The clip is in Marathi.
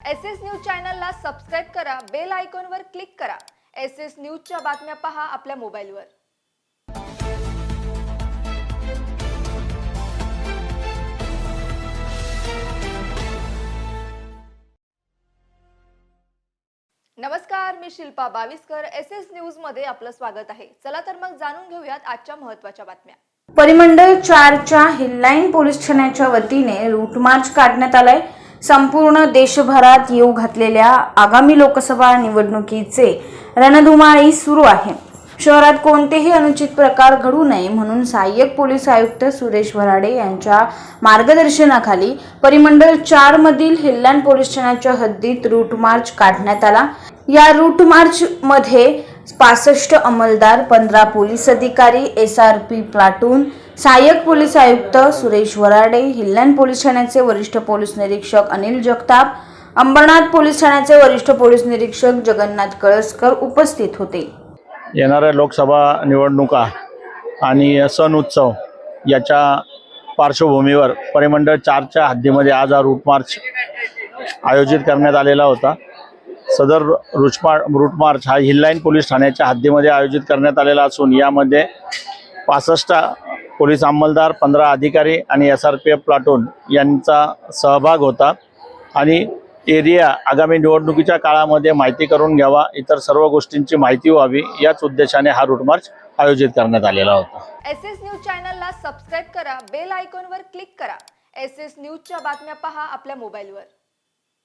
एस एस न्यूज चॅनलला सबस्क्राईब करा बेल आयकॉनवर क्लिक करा. एस एस न्यूजच्या बातम्या पहा आपल्या मोबाईलवर. नमस्कार मी शिल्पा बाविस्कर. एस एस न्यूजमध्ये आपलं स्वागत आहे. चला तर मग जाणून घेऊयात आजच्या महत्त्वाच्या बातम्या. परिमंडळ चारच्या हिल्लाईन पोलीस ठाण्याच्या वतीने रूट मार्च काढण्यात आलाय. संपूर्ण देशभरात येऊ घातलेल्या आगामी लोकसभा निवडणुकीचे रणधुमाळी सुरू आहे. शहरात कोणतेही अनुचित प्रकार घडू नये म्हणून सहाय्यक पोलीस आयुक्त सुरेश वराडे यांच्या मार्गदर्शनाखाली परिमंडळ चार मधील हिल्लान पोलीस ठाण्याच्या हद्दीत रूट मार्च काढण्यात आला. या रूट मार्च मध्ये पासष्ट अंमलदार पंधरा पोलीस अधिकारी एस आर पी प्लाटून सहाय्यक पोलीस आयुक्त सुरेश वराडे हिल्लान पोलीस ठाण्याचे वरिष्ठ पोलीस निरीक्षक अनिल जगताप अंबरनाथ पोलीस ठाण्याचे वरिष्ठ पोलीस निरीक्षक जगन्नाथ कळसकर उपस्थित होते. येणाऱ्या लोकसभा निवडणुका आणि सण उत्सव याच्या पार्श्वभूमीवर परिमंडळ चारच्या हद्दीमध्ये आज हा रूट मार्च आयोजित करण्यात आलेला होता. सदर रुचमार रूट मार्च हा हिल्लाईन पोलीस ठाण्याच्या हद्दीमध्ये आयोजित करण्यात आलेला असून यामध्ये पासष्ट पोलीस अंमलदार पंधरा अधिकारी आणि S R P F platoon यांचा सहभाग होता. आणि एरिया आगामी निवडणुकीच्या काळामध्ये माहिती करून घ्यावा इतर सर्व गोष्टींची माहिती व्हावी याच उद्देशाने हा रूट मार्च आयोजित करण्यात आलेला होता. एस एस न्यूज चॅनलला सबस्क्राईब करा बेल आयकॉनवर क्लिक करा. एस एस न्यूजच्या बातम्या पहा आपल्या मोबाईलवर